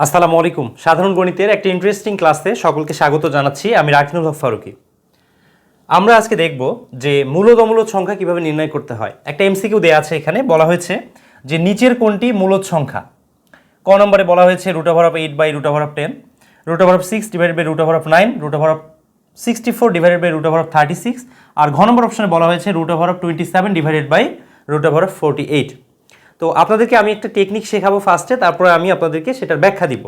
আসসালামু আলাইকুম। সাধারণ গণিতের একটা ইন্টারেস্টিং ক্লাসে সকলকে স্বাগত জানাচ্ছি, আমি রাকিনুল হক ফারুকি। আমরা আজকে দেখব যে মূলদ অমূলদ সংখ্যা কীভাবে নির্ণয় করতে হয়। একটা এমসিকিউ দেওয়া আছে এখানে, বলা হয়েছে যে নিচের কোনটি মূলদ সংখ্যা। ক নম্বরে বলা হয়েছে root over of eight by root over of ten root over of six divided by root over of nine root over of sixty four divided by root over of thirty six আর ঘ নম্বর অপশনে বলা হয়েছে root over of twenty seven divided by root over of forty eight তো আপনাদেরকে আমি একটা technique শেখাবো ফার্স্টে তারপরে আমি আপনাদেরকে সেটার ব্যাখ্যা দিব।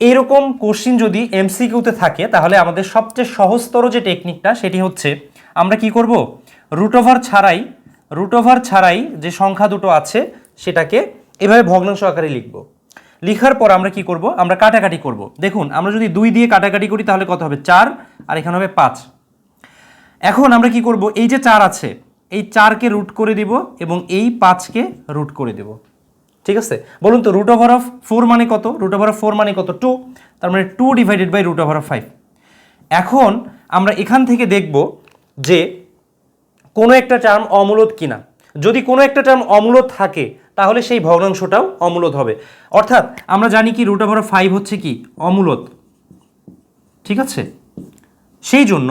এইরকম কোশ্চিন যদি এমসিকিউতে থাকে, তাহলে আমাদের সবচেয়ে সহজতর যে টেকনিকটা সেটি হচ্ছে আমরা কি করব? রুট ওভার ছাড়াই রুট ওভার ছাড়াই যে সংখ্যা দুটো আছে, সেটাকে এভাবে ভগ্নাংশ আকারে লিখব। লিখার পর আমরা কি করব? আমরা কাটাকাটি করব। দেখুন, আমরা যদি দুই দিয়ে কাটাকাটি করি, তাহলে কত হবে? চার, আর এখানে হবে পাঁচ। এখন আমরা কি করব? এই যে চার আছে এই চারকে রুট করে দিব এবং এই পাঁচকে রুট করে দেব। ঠিক আছে? বলুন তো রুট ওভার অফ ফোর মানে কত? রুট ওভার অফ ফোর মানে কত? টু তার মানে two divided by root over of five এখন আমরা এখান থেকে দেখব যে কোনো একটা টার্ম অমূলদ কিনা। যদি কোনো একটা টার্ম অমূলত থাকে, তাহলে সেই ভগ্নাংশটাও অমূলত হবে। অর্থাৎ আমরা জানি কি রুট ওভার ফাইভ হচ্ছে কি? অমূলত ঠিক আছে? সেই জন্য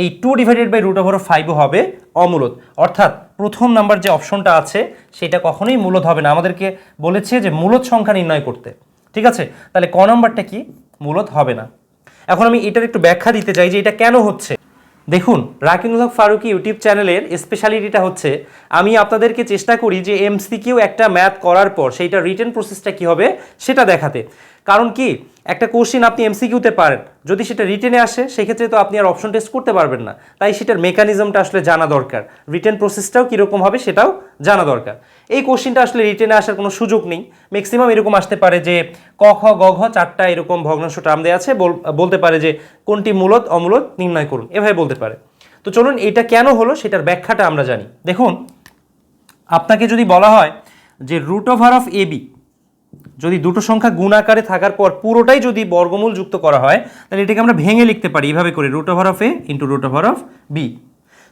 এই two divided by root over ফাইভও হবে অমূলদ অর্থাৎ প্রথম নাম্বার যে অপশনটা আছে, সেটা কখনোই মূলত হবে না। আমাদেরকে বলেছে যে মূলত সংখ্যা নির্ণয় করতে। ঠিক আছে? তাহলে ক নাম্বারটা কি? মূলত হবে না। এখন আমি এটার একটু ব্যাখ্যা দিতে চাই যে এটা কেন হচ্ছে। দেখুন রাকিনুল হক ফারুকি ইউটিউব চ্যানেলের স্পেশালিটিটা হচ্ছে, আমি আপনাদেরকে চেষ্টা করি যে এমসিকিউ একটা ম্যাথ করার পর, সেইটা রিটেন প্রসেসটা কি হবে, সেটা দেখাতে। কারণ কি? একটা কোশ্চিন আপনি এমসিকিউতে পারেন। যদি সেটা রিটেনে আসে, সেক্ষেত্রে তো আপনি আর অপশন টেস্ট করতে পারবেন না। তাই সেটার মেকানিজমটা আসলে জানা দরকার। রিটেন প্রসেসটাও কীরকম হবে, সেটাও জানা দরকার। এই কোশ্চিনটা আসলে রিটেনে আসার কোনো সুযোগ নেই। ম্যাক্সিমাম এরকম আসতে পারে যে, ক, খ, গ, ঘ চারটা এরকম ভগ্নাংশ টার্ম দেওয়া আছে। বল- বলতে পারে যে, কোনটি মূলত, অমূলত নির্ণয় করুন। এভাবে বলতে পারে। তো চলুন, এটা কেন হলো সেটার ব্যাখ্যাটা আমরা জানি। দেখুন, আপনাকে যদি বলা হয় যে root over of A B যদি দুটো সংখ্যা গুণ আকারে থাকার পর পুরোটাই যদি বর্গমূল যুক্ত করা হয়, তাহলে এটাকে আমরা ভেঙে লিখতে পারি। এভাবে করে root over of A into root over of B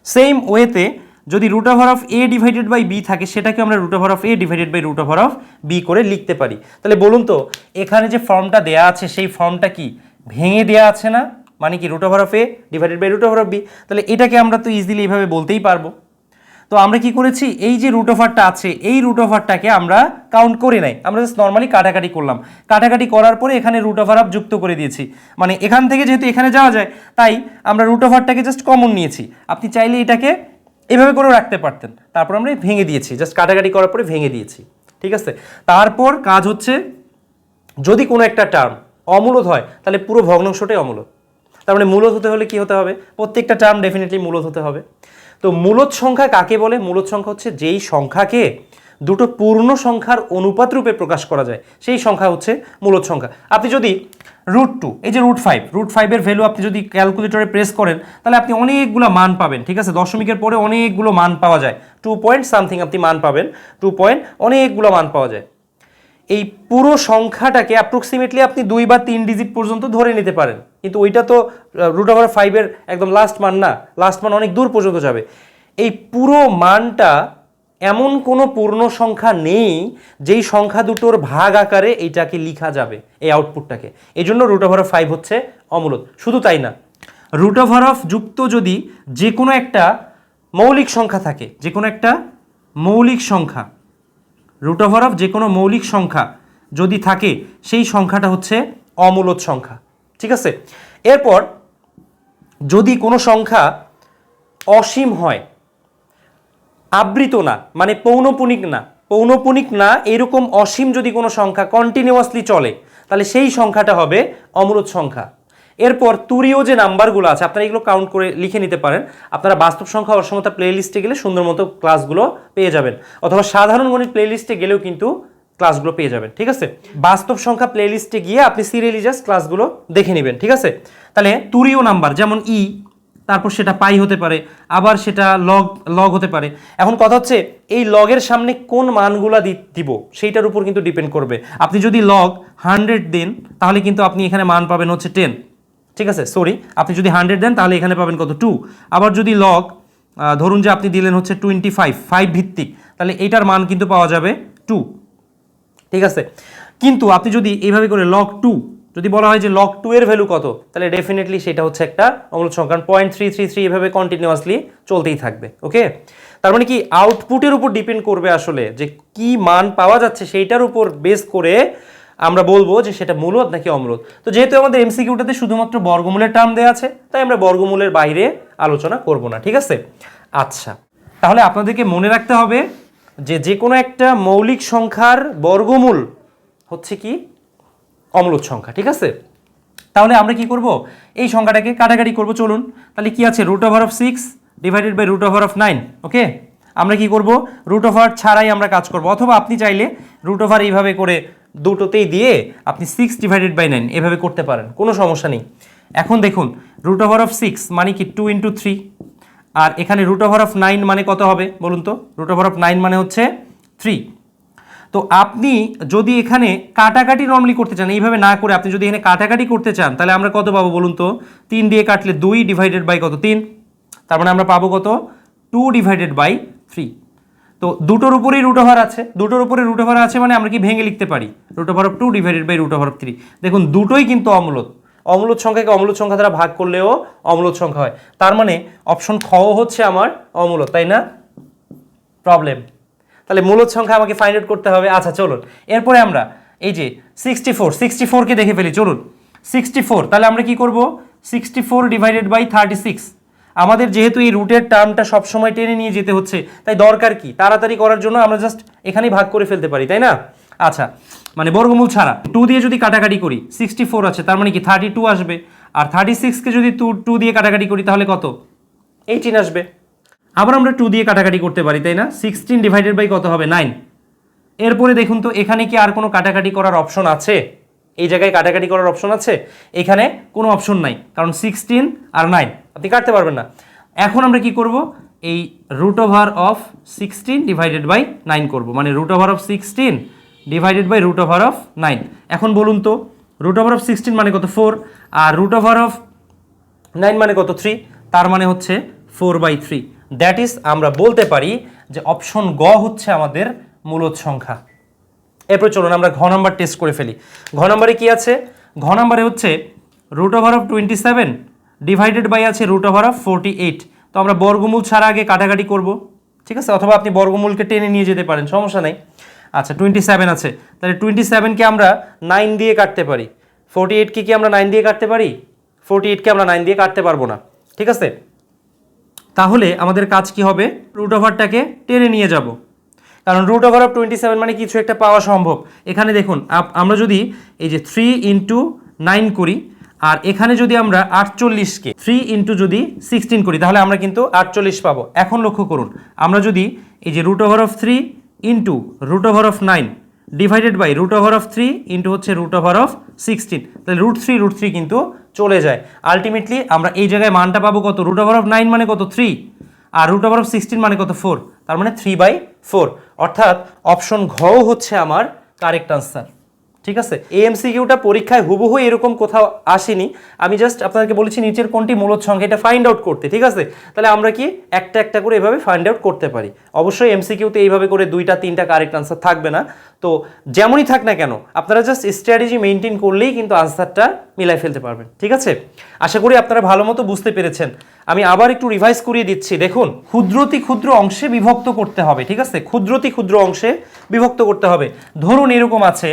same ওয়েতে যদি root over of A divided by B থাকে, সেটাকে আমরা root over of A divided by root over of B করে লিখতে পারি। তাহলে বলুন তো, এখানে যে ফর্মটা দেয়া আছে, সেই ফর্মটা কি? ভেঙে দেয়া আছে না? মানে কি root over of A divided by root over of B তাহলে এটাকে আমরা তো ইজিলি এইভাবে বলতেই পারব। তো আমরা কি করেছি? এই যে রুট ওভারটা আছে, এই রুট ওভারটাকে আমরা কাউন্ট করে নাই। আমরা জাস্ট নর্মালি কাটাকাটি করলাম। কাটাকাটি করার পরে এখানে রুট ওভার আপ যুক্ত করে দিয়েছি। মানে এখান থেকে যেহেতু এখানে যাওয়া যায়, তাই আমরা রুট ওভারটাকে জাস্ট কমন নিয়েছি। আপনি চাইলে এটাকে এভাবে করেও রাখতে পারতেন। তারপর আমরা ভেঙে দিয়েছি। জাস্ট কাটাকাটি করার পরে ভেঙে দিয়েছি। ঠিক আছে? তারপর কাজ হচ্ছে, যদি কোনো একটা টার্ম অমূলদ হয়, তাহলে পুরো ভগ্নাংশটাই অমূলদ। তার মানে মূলত হতে হলে কি হতে হবে? প্রত্যেকটা টার্ম ডেফিনেটলি মূলত হতে হবে। তো মূলত সংখ্যা কাকে বলে? মূলত সংখ্যা হচ্ছে যেই সংখ্যাকে দুটো পূর্ণ সংখ্যার অনুপাত রূপে প্রকাশ করা যায়, সেই সংখ্যা হচ্ছে মূলত সংখ্যা। আপনি যদি রুট টু এই যে রুট ফাইভ রুট ফাইভের ভ্যালু আপনি যদি ক্যালকুলেটরে প্রেস করেন, তাহলে আপনি অনেকগুলো মান পাবেন, ঠিক আছে? দশমিকের পরে অনেকগুলো মান পাওয়া যায়। টু পয়েন্ট সামথিং আপনি মান পাবেন টু পয়েন্ট অনেকগুলো মান পাওয়া যায়। এই পুরো সংখ্যাটাকে অ্যাপ্রক্সিমেটলি আপনি দুই বা তিন ডিজিট পর্যন্ত ধরে নিতে পারেন। কিন্তু ওইটা তো রুট ওভার ফাইভের একদম লাস্ট মান না। লাস্ট মান অনেক দূর পর্যন্ত যাবে। এই পুরো মানটা এমন কোনো পূর্ণ সংখ্যা নেই, যেই সংখ্যা দুটোর ভাগ আকারে এইটাকে লিখা যাবে, এই আউটপুটটাকে এই জন্য রুট ওভার ফাইভ হচ্ছে অমূলত। শুধু তাই না রুট ওভার অফ যুক্ত যদি যে কোনো একটা মৌলিক সংখ্যা থাকে, যে কোনো একটা মৌলিক সংখ্যা রুট ওভার অফ যে কোনো মৌলিক সংখ্যা যদি থাকে, সেই সংখ্যাটা হচ্ছে অমূলত সংখ্যা। ঠিক আছে? এরপর যদি কোনো সংখ্যা অসীম হয়, আবৃত না মানে পৌনপুনিক না পৌনপুনিক না, এরকম অসীম যদি কোনো সংখ্যা কন্টিনিউয়াসলি চলে, তাহলে সেই সংখ্যাটা হবে অমূলত সংখ্যা। এরপর তুরীয় যে নাম্বারগুলো আছে, আপনারা এগুলো কাউন্ট করে লিখে নিতে পারেন। আপনারা বাস্তব সংখ্যা অসমতা প্লেলিস্টে গেলে সুন্দর মতো ক্লাসগুলো পেয়ে যাবেন। অথবা সাধারণ গণিত প্লেলিস্টে গেলেও কিন্তু ক্লাসগুলো পেয়ে যাবেন, ঠিক আছে? বাস্তব সংখ্যা প্লেলিস্টে গিয়ে আপনি সিরিয়ালি জাস্ট ক্লাসগুলো দেখে নেবেন, ঠিক আছে? তাহলে তুরীয় নাম্বার, যেমন ই তারপর সেটা পাই হতে পারে, আবার সেটা লগ লগ হতে পারে। এখন কথা হচ্ছে, এই লগের সামনে কোন মানগুলা দিব, সেইটার উপর কিন্তু ডিপেন্ড করবে। আপনি যদি লগ হান্ড্রেড দেন, তাহলে কিন্তু আপনি এখানে মান পাবেন হচ্ছে টেন ঠিক আছে সরি আপনি যদি হান্ড্রেড দেন তাহলে এখানে পাবেন কত? টু আবার যদি লগ ধরুন যে আপনি দিলেন হচ্ছে টোয়েন্টি ফাইভ ফাইভ ভিত্তিক, তাহলে এইটার মান কিন্তু পাওয়া যাবে টু ঠিক আছে? কিন্তু আপনি যদি এইভাবে করে লক টু যদি বলা হয় যে লক টু এর ভ্যালু কত, তাহলে ডেফিনেটলি সেটা হচ্ছে একটা অম্লত সংখ্যা পয়েন্ট থ্রি থ্রি থ্রি এভাবে কন্টিনিউয়াসলি চলতেই থাকবে ওকে তার মানে কি আউটপুটের উপর ডিপেন্ড করবে আসলে যে কি মান পাওয়া যাচ্ছে সেইটার উপর বেস করে আমরা বলব যে সেটা মূলত নাকি অম্লত তো যেহেতু আমাদের এমসিকিউটাতে শুধুমাত্র বর্গমূলের টার্ম দেওয়া আছে, তাই আমরা বর্গমূলের বাইরে আলোচনা করব না, ঠিক আছে? আচ্ছা তাহলে আপনাদেরকে মনে রাখতে হবে যে যে কোনো একটা মৌলিক সংখ্যার বর্গমূল হচ্ছে কি? অম্লত সংখ্যা, ঠিক আছে? তাহলে আমরা কি করব? এই সংখ্যাটাকে কাটাকাটি করব, চলুন। তাহলে কি আছে? Root over of six divided by root over of nine okay আমরা কি করব? রুট ওভার ছাড়াই আমরা কাজ করব, অথবা আপনি চাইলে রুট ওভার এইভাবে করে দুটোতেই দিয়ে আপনি সিক্স ডিভাইডেড বাই নাইন এভাবে করতে পারেন, কোনো সমস্যা নেই। এখন দেখুন রুট ওভার অফ সিক্স মানে কি টু ইন্টু থ্রি আর এখানে রুট ওভার অফ নাইন মানে কত হবে বলুন তো? রুট ওভার অফ নাইন মানে হচ্ছে থ্রি তো আপনি যদি এখানে কাটাকাটি নর্মালি করতে চান, এইভাবে না করে আপনি যদি এখানে কাটাকাটি করতে চান, তাহলে আমরা কত পাবো বলুন তো? তিন দিয়ে কাটলে দুই ডিভাইডেড বাই কত? তিন। তার মানে আমরা পাবো কত? টু ডিভাইডেড বাই থ্রি তো দুটোর উপরেই রুট ওভার আছে। দুটোর উপরে রুট ওভার আছে মানে আমরা কি ভেঙে লিখতে পারি? Root over of two divided by root over of three দেখুন, দুটোই কিন্তু অমূলত। অমূলত সংখ্যাকে অমূলত সংখ্যা দ্বারা ভাগ করলেও অমূলত সংখ্যা হয়। তার মানে অপশন খ হচ্ছে আমার অমূলত, তাই না? প্রবলেম তাহলে মূলত সংখ্যা আমাকে ফাইন্ড আউট করতে হবে। আচ্ছা চলুন। এরপরে আমরা এই যে সিক্সটি ফোর সিক্সটি ফোরকে দেখে ফেলি, চলুন। সিক্সটি ফোর তাহলে আমরা কি করব? Sixty four divided by thirty six আমাদের যেহেতু এই রুটের টার্মটা সবসময় টেনে নিয়ে যেতে হচ্ছে, তাই দরকার কি? তাড়াতাড়ি করার জন্য আমরা জাস্ট এখানেই ভাগ করে ফেলতে পারি, তাই না? আচ্ছা মানে বর্গমূল ছাড়া টু দিয়ে যদি কাটাকাটি করি সিক্সটি ফোর আছে, তার মানে কি থার্টি টু আসবে? আর থার্টি সিক্সকে যদি টু টু দিয়ে কাটাকাটি করি, তাহলে কত? এইটিন আসবে। আবার আমরা টু দিয়ে কাটাকাটি করতে পারি, তাই না? সিক্সটিন ডিভাইডেড বাই কত হবে? নাইন এরপরে দেখুন তো, এখানে কি আর কোনো কাটাকাটি করার অপশন আছে? এই জায়গায় কাটাকাটি করার অপশন আছে? এখানে কোনো অপশন নাই, কারণ সিক্সটিন আর নাইন আপনি কাটতে পারবেন না। এখন আমরা কি করব? এই root over of sixteen divided by nine করব। মানে root over of sixteen divided by root over of nine এখন বলুন তো রুট ওভার অফ সিক্সটিন মানে কত? ফোর আর রুট ওভার অফ নাইন মানে কত? থ্রি তার মানে হচ্ছে four by three that is আমরা বলতে পারি যে অপশন গ হচ্ছে আমাদের মূলত সংখ্যা। এরপর চলুন আমরা ঘ নাম্বার টেস্ট করে ফেলি। ঘ নাম্বারে কি আছে? ঘ নাম্বারে হচ্ছে root over of twenty seven divided by আছে root over of forty eight তো আমরা বর্গমূল ছাড়া আগে কাটাকাটি করব। ঠিক আছে? অথবা আপনি বর্গমূলকে টেনে নিয়ে যেতে পারেন, সমস্যা নাই। আচ্ছা টোয়েন্টি সেভেন আছে। তাহলে টোয়েন্টি সেভেনকে আমরা নাইন দিয়ে কাটতে পারি। ফোরটি এইটকে কি আমরা নাইন দিয়ে কাটতে পারি? ফোরটি এইটকে আমরা নাইন দিয়ে কাটতে পারব না। ঠিক আছে? তাহলে আমাদের কাজ কি হবে? রুট ওভারটাকে টেনে নিয়ে যাব। কারণ root over of twenty seven মানে কিছু একটা পাওয়া সম্ভব। এখানে দেখুন আমরা যদি এই যে থ্রি ইন্টু নাইন করি, আর এখানে যদি আমরা আটচল্লিশকে থ্রি ইন্টু যদি সিক্সটিন করি, তাহলে আমরা কিন্তু আটচল্লিশ পাবো। এখন লক্ষ্য করুন, আমরা যদি এই যে root over of three into root over of nine divided by root over of three into হচ্ছে রুট ওভার অফ সিক্সটিন তাহলে রুট থ্রি রুট থ্রি কিন্তু চলে যায়। আলটিমেটলি আমরা এই জায়গায় মানটা পাবো কত? রুট ওভার অফ নাইন মানে কত? থ্রি আর রুট ওভার অফ সিক্সটিন মানে কত? ফোর তার মানে থ্রি বাই ফোর অর্থাৎ অপশন ঘও হচ্ছে আমার কারেক্ট আনসার ঠিক আছে? এএমসিকিউটা পরীক্ষায় হুবহু এরকম কোথাও আসেনি। আমি জাস্ট আপনাদেরকে বলেছি নিচের কোনটি মূলত সংখ্যা এটা ফাইন্ড আউট করতে, ঠিক আছে? তাহলে আমরা কি একটা একটা করে এভাবে ফাইন্ড আউট করতে পারি। অবশ্যই এমসিকিউতে এইভাবে করে দুইটা, তিনটা কারেক্ট আনসার থাকবে না। তো যেমনই থাক না কেন, আপনারা জাস্ট স্ট্র্যাটেজি মেনটেন করলেই কিন্তু আনসারটা মিলাই ফেলতে পারবেন, ঠিক আছে? আশা করি আপনারা ভালো মতো বুঝতে পেরেছেন। আমি আবার একটু রিভাইজ করিয়ে দিচ্ছি। দেখুন, ক্ষুদ্রতি ক্ষুদ্র অংশে বিভক্ত করতে হবে, ঠিক আছে? ক্ষুদ্রতি ক্ষুদ্র অংশে বিভক্ত করতে হবে। ধরুন এরকম আছে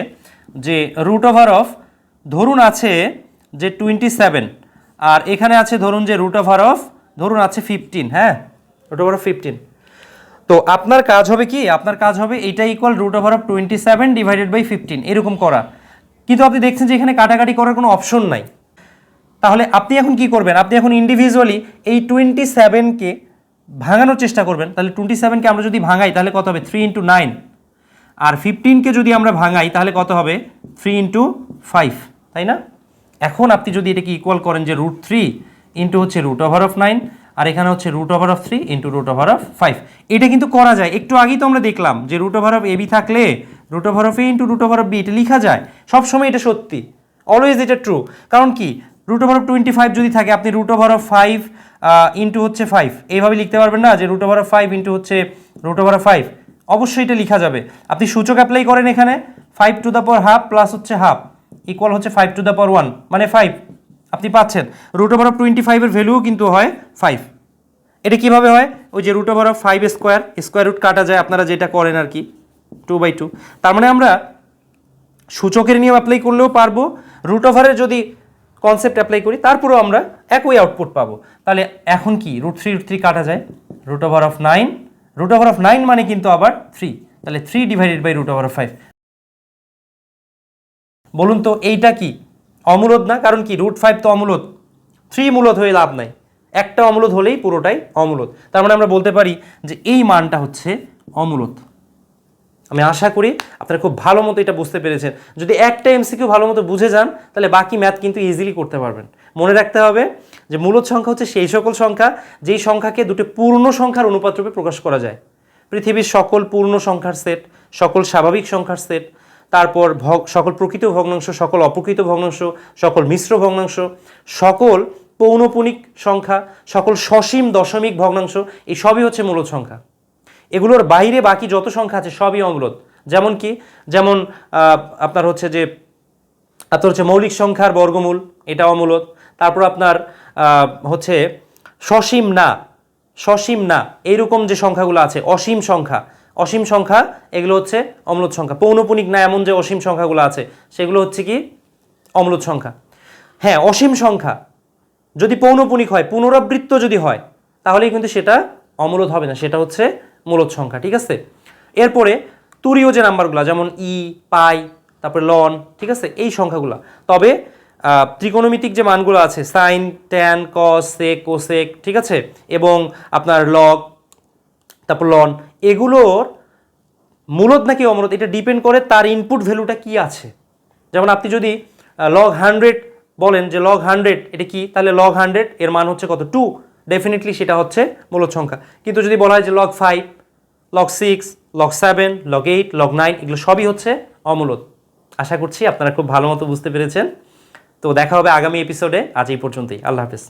যে রুট ওভার অফ ধরুন আছে যে টোয়েন্টি সেভেন আর এখানে আছে ধরুন যে রুট ওভার অফ ধরুন আছে ফিফটিন হ্যাঁ? রুট ওভার অফ ফিফটিন তো আপনার কাজ হবে কি? আপনার কাজ হবে এইটা equal root over of twenty seven divided by fifteen এরকম করা। কিন্তু আপনি দেখছেন যে এখানে কাটাকাটি করার কোনো অপশন নাই। তাহলে আপনি এখন কি করবেন? আপনি এখন ইন্ডিভিজুয়ালি এই টোয়েন্টি সেভেনকে ভাঙানোর চেষ্টা করবেন। তাহলে টোয়েন্টি সেভেনকে আমরা যদি ভাঙাই, তাহলে কত হবে? থ্রি ইন্টু নাইন আর ফিফটিনকে যদি আমরা ভাঙাই তাহলে কত হবে থ্রি ইন্টু ফাইভ তাই না এখন আপনি যদি এটাকে ইকুয়াল করেন যে রুট থ্রি ইন্টু হচ্ছে রুট ওভার অফ নাইন আর এখানে হচ্ছে root over of three into root over of five এটা কিন্তু করা যায় একটু আগেই তো আমরা দেখলাম যে রুট ওভার অফ এবি থাকলে root over of A into root over of B এটা লেখা যায় সবসময় এটা সত্যি অলওয়েজ এটা ট্রু কারণ কি root over of twenty five যদি থাকে আপনি root over of five into হচ্ছে ফাইভ এইভাবে লিখতে পারবেন না যে root over of five into হচ্ছে রুট ওভার অফ ফাইভ অবশ্যই এটা লেখা যাবে। আপনি সূচক অ্যাপ্লাই করেন এখানে five to the power half plus হচ্ছে হাফ ইকুয়াল হচ্ছে five to the power one মানে ফাইভ আপনি পাচ্ছেন। রুট ওভার অফ টোয়েন্টি ফাইভের ভ্যালুও কিন্তু হয় ফাইভ এটা কীভাবে হয়? ওই যে root over of five square square root কাটা যায়, আপনারা যেটা করেন আর কি টু বাই টু তার মানে আমরা সূচকের নিয়ম অ্যাপ্লাই করলেও পারব রুট ওভারের যদি কনসেপ্ট অ্যাপ্লাই করি, তারপরেও আমরা একই আউটপুট পাবো। তাহলে এখন কি রুট থ্রি রুট থ্রি কাটা যায় root over of nine root over of nine মানে কিন্তু আবার থ্রি তাহলে three divided by root over of five বলুন তো, এইটা কি? অমূলত না? কারণ কি? রুট ফাইভ তো অমূলত থ্রি মূলত হয়ে লাভ নাই। একটা অমূলত হলেই পুরোটাই অমূলত তার মানে আমরা বলতে পারি যে এই মানটা হচ্ছে অমূলত আমি আশা করি আপনারা খুব ভালো মতো এটা বুঝতে পেরেছেন। যদি একটা এমসিকিউ ভালো মতো বুঝে যান, তাহলে বাকি ম্যাথ কিন্তু ইজিলি করতে পারবেন। মনে রাখতে হবে যে মূলত সংখ্যা হচ্ছে সেই সকল সংখ্যা, যেই সংখ্যাকে দুটো পূর্ণ সংখ্যার অনুপাত রূপে প্রকাশ করা যায়। পৃথিবীর সকল পূর্ণ সংখ্যার সেট, সকল স্বাভাবিক সংখ্যার সেট, তারপর ভগ, সকল প্রকৃত ভগ্নাংশ, সকল অপ্রকৃত ভগ্নাংশ, সকল মিশ্র ভগ্নাংশ, সকল পৌনপুনিক সংখ্যা, সকল সসীম দশমিক ভগ্নাংশ, এই সবই হচ্ছে মূলত সংখ্যা। এগুলোর বাইরে বাকি যত সংখ্যা আছে সবই অমূলত। যেমন কি? যেমন আপনার হচ্ছে যে, আপনার হচ্ছে মৌলিক সংখ্যার বর্গমূল, এটা অমূলত। তারপর আপনার হচ্ছে সসীম না সসীম না, এইরকম যে সংখ্যাগুলো আছে, অসীম সংখ্যা। অসীম সংখ্যা, এগুলো হচ্ছে অমূলত সংখ্যা। পৌনপুনিক না এমন যে অসীম সংখ্যাগুলো আছে, সেগুলো হচ্ছে কি? অমূলত সংখ্যা। হ্যাঁ অসীম সংখ্যা। যদি পৌনপুনিক হয়, পুনরাবৃত্ত যদি হয়, তাহলেই কিন্তু সেটা অমূলত হবে না, সেটা হচ্ছে মূলত সংখ্যা, ঠিক আছে? এরপরে তুরীয় যে নাম্বারগুলো, যেমন ই, পাই, তারপরে লন, ঠিক আছে? এই সংখ্যাগুলো। তবে ত্রিকোণমিতিক যে মানগুলো আছে, sine, tan, cos, sec, cosec, ঠিক আছে? এবং আপনার লগ, তারপর লন, এগুলোর মূলত নাকি অমূলত? এটা ডিপেন্ড করে তার ইনপুট ভ্যালুটা কি আছে? যেমন আপনি যদি লগ হান্ড্রেড বলেন যে লগ হান্ড্রেড এটা কি? তাহলে লগ হান্ড্রেড এর মান হচ্ছে কত? টু ডেফিনেটলি সেটা হচ্ছে মূলত সংখ্যা। কিন্তু যদি বলা হয় যে log five log six log seven log eight log nine এগুলো সবই হচ্ছে অমূলত। আশা করছি আপনারা খুব ভালো মতো বুঝতে পেরেছেন। তো দেখা হবে আগামী এপিসোডে আজ এই পর্যন্তই। আল্লাহ হাফেজ।